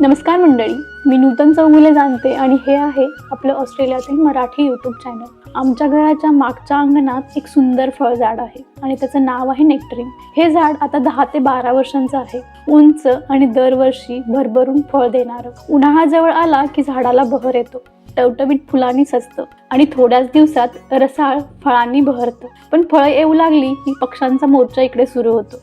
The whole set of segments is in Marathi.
नमस्कार मंडळी मी नूतन चौगुले जाणते आणि हे आहे आपलं ऑस्ट्रेलियातील मराठी यूट्यूब चॅनल आमच्या घराच्या मागच्या अंगणात एक सुंदर फळझाड आहे आणि त्याचं नाव आहे नेक्टरिंग हे झाड आता दहा ते बारा वर्षांचं आहे. उंच आणि दरवर्षी भरभरून फळ देणारं. उन्हाळा जवळ आला की झाडाला बहर येतो. टवटवीत फुलांनी सजतं आणि थोड्याच दिवसात रसाळ फळांनी बहरतं. पण फळं येऊ लागली की पक्ष्यांचा मोर्चा इकडे सुरू होतो.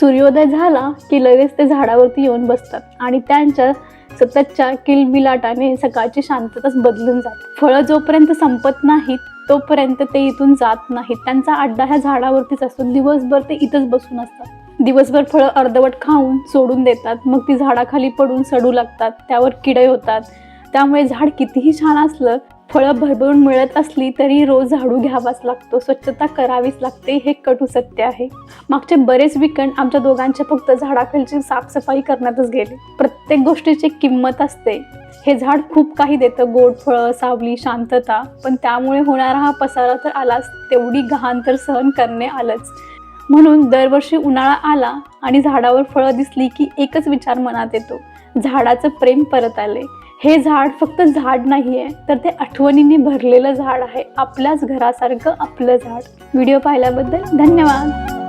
सूर्योदय झाला की लगेच ते झाडावरती येऊन बसतात आणि त्यांच्या सततच्या किलबिलाटाने सकाळची शांतताच बदलून जाते. फळं जोपर्यंत संपत नाहीत तोपर्यंत ते इथून जात नाहीत. त्यांचा अड्डा ह्या झाडावरतीच असतो. दिवसभर ते इथंच बसून असतात. दिवसभर फळं अर्धवट खाऊन सोडून देतात. मग ती झाडाखाली पडून सडू लागतात. त्यावर किडे होतात. त्यामुळे झाड कितीही छान असलं फळं भरभरून मिळत असली तरी रोज झाडू घ्यावाच लागतो. स्वच्छता करावीच लागते हे कटू सत्य आहे. मागचे बरेच वीकेंड आमच्या दोघांच्या फक्त झाडाखालची साफसफाई करण्यातच गेले. प्रत्येक गोष्टीची किंमत असते. हे झाड खूप काही देतं. गोड फळं सावली शांतता. पण त्यामुळे होणारा हा पसारा तर आलाच. तेवढी घाण तर सहन करणे आलंच. म्हणून दरवर्षी उन्हाळा आला आणि झाडावर फळं दिसली की एकच विचार मनात येतो. झाडाचं प्रेम परत आले. हे झाड फक्त झाड नाही आहे तर ते आठवणींनी भरलेलं झाड आहे. आपल्याच घरासारखं आपलं झाड. व्हिडिओ पाहिल्याबद्दल धन्यवाद.